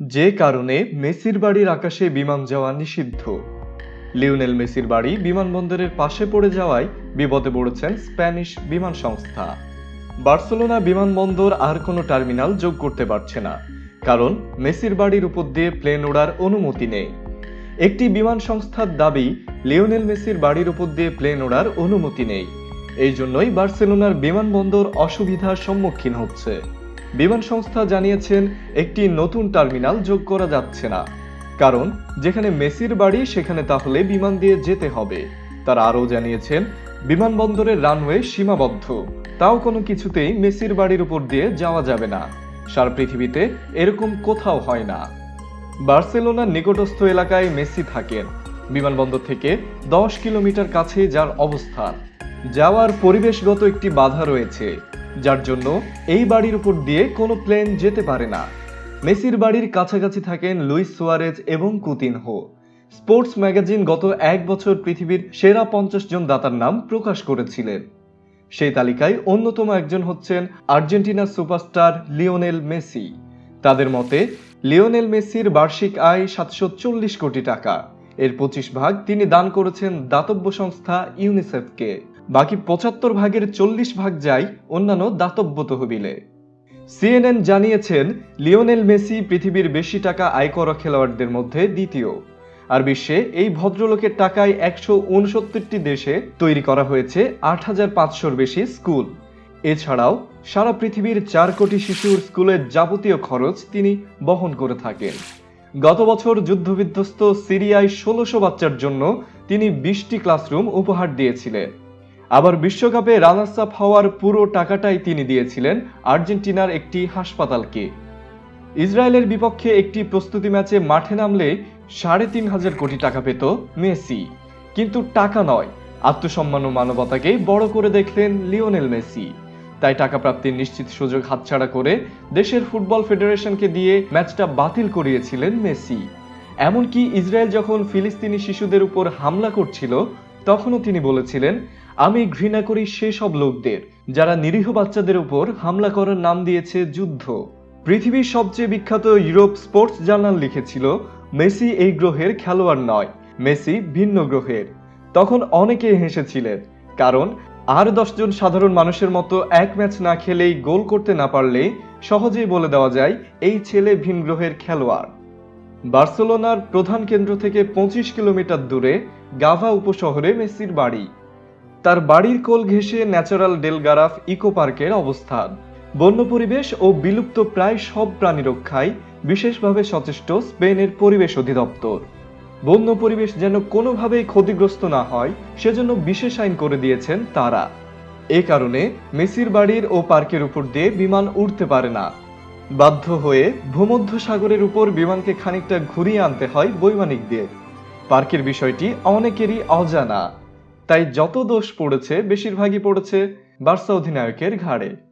যে কারণে মেসির বাড়ির আকাশে বিমান যাওয়া নিষিদ্ধ। লিওনেল মেসির বাড়ি বিমানবন্দরের পাশে পড়ে যাওয়ায় বিপদে পড়েছেন স্প্যানিশ বিমান সংস্থা। বার্সেলোনা বিমানবন্দর আর কোনো টার্মিনাল যোগ করতে পারছে না, কারণ মেসির বাড়ির উপর দিয়ে প্লেন ওড়ার অনুমতি নেই। একটি বিমান সংস্থার দাবি, লিওনেল মেসির বাড়ির উপর দিয়ে প্লেন ওড়ার অনুমতি নেই। এই জন্যই বার্সেলোনার বিমানবন্দর অসুবিধার সম্মুখীন হচ্ছে। বিমান সংস্থা জানিয়েছেন, একটি নতুন টার্মিনাল যোগ করা যাচ্ছে না। কারণ, যেখানে মেসির বাড়ি, সেখানে তাহলে বিমান দিয়ে যেতে হবে। তারা আরও জানিয়েছেন, বিমানবন্দরের রানওয়ে সীমাবদ্ধ। তাও কোনো কিছুতেই মেসির বাড়ির উপর দিয়ে যাওয়া যাবে না। সারা পৃথিবীতে এরকম কোথাও হয় না। বার্সেলোনার নিকটস্থ এলাকায় মেসি থাকেন। বিমানবন্দর থেকে দশ কিলোমিটার কাছে যার অবস্থান। যাওয়ার পরিবেশগত একটি বাধা রয়েছে। যার জন্য এই বাড়ির উপর দিয়ে কোনো প্লেন যেতে পারে না। মেসির বাড়ির কাছাকাছি থাকেন লুইস সুয়ারেজ এবং কুতিনহো। স্পোর্টস ম্যাগাজিন গত এক বছর পৃথিবীর সেরা পঞ্চাশ জন দাতার নাম প্রকাশ করেছিলেন। সেই তালিকায় অন্যতম একজন হচ্ছেন আর্জেন্টিনার সুপারস্টার লিওনেল মেসি। তাদের মতে, লিওনেল মেসির বার্ষিক আয় সাতশো চল্লিশ কোটি টাকা। এর পঁচিশ ভাগ তিনি দান করেছেন দাতব্য সংস্থা ইউনিসেফকে। বাকি পঁচাত্তর ভাগের চল্লিশ ভাগ যায় অন্যান্য দাতব্য তহবিলে। সিএনএন জানিয়েছেন, লিওনেল মেসি পৃথিবীর বেশি টাকা আয় করা খেলোয়াড়দের মধ্যে দ্বিতীয়। আর বিশ্বে এই ভদ্রলোকের টাকায় একশো উনসত্তরটি দেশে তৈরি করা হয়েছে আট হাজার পাঁচশোর বেশি স্কুল। এছাড়াও সারা পৃথিবীর চার কোটি শিশুর স্কুলের যাবতীয় খরচ তিনি বহন করে থাকেন। গত বছর যুদ্ধবিধ্বস্ত সিরিয়ায় ষোলোশো বাচ্চার জন্য তিনি বিশটি ক্লাসরুম উপহার দিয়েছিলেন। আবার বিশ্বকাপে রানার্স আপ হওয়ার পুরো টাকাটাই তিনি দিয়েছিলেন আর্জেন্টিনার একটি হাসপাতালকে। ইসরায়েলের বিপক্ষে একটি প্রস্তুতি ম্যাচে মাঠে নামলে সাড়ে তিন হাজার কোটি টাকা পেত মেসি। কিন্তু টাকা নয়, আত্মসম্মান ও মানবতাকে বড় করে দেখলেন লিওনেল মেসি। তাই টাকা প্রাপ্তির নিশ্চিত সুযোগ হাতছাড়া করে দেশের ফুটবল ফেডারেশনকে দিয়ে ম্যাচটা বাতিল করিয়েছিলেন মেসি। এমনকি ইসরায়েল যখন ফিলিস্তিনি শিশুদের উপর হামলা করছিল তখনও তিনি বলেছিলেন, আমি ঘৃণা করি সেসব লোকদের, যারা নিরীহ বাচ্চাদের উপর হামলা করার নাম দিয়েছে যুদ্ধ। পৃথিবীর সবচেয়ে বিখ্যাত ইউরোপ স্পোর্টস জার্নাল লিখেছিল, মেসি এই গ্রহের খেলোয়াড় নয়, মেসি ভিন্ন গ্রহের। তখন অনেকে হেসেছিলেন, কারণ আর দশজন সাধারণ মানুষের মতো এক ম্যাচ না খেলেই গোল করতে না পারলে সহজেই বলে দেওয়া যায়, এই ছেলে ভিন গ্রহের খেলোয়াড়। বার্সেলোনার প্রধান কেন্দ্র থেকে পঁচিশ কিলোমিটার দূরে গাভা উপশহরে মেসির বাড়ি। তার বাড়ির কোল ঘেঁষে ন্যাচারাল ডেলগারাফ ইকো পার্কের অবস্থান। বন্য পরিবেশ ও বিলুপ্ত প্রায় সব প্রাণী রক্ষায় বিশেষভাবে সচেষ্ট স্পেনের পরিবেশ অধিদপ্তর। বন্য পরিবেশ যেন কোনোভাবেই ক্ষতিগ্রস্ত না হয়, সেজন্য বিশেষ আইন করে দিয়েছেন তারা। এ কারণে মেসির বাড়ির ও পার্কের উপর দিয়ে বিমান উড়তে পারে না। বাধ্য হয়ে ভূমধ্য সাগরের উপর বিমানকে খানিকটা ঘুরিয়ে আনতে হয় বৈমানিকদের পার্কের বিষয়টি অনেকেরই অজানা। তাই যত দোষ পড়েছে, বেশিরভাগই পড়েছে বার্সা অধিনায়কের ঘাড়ে।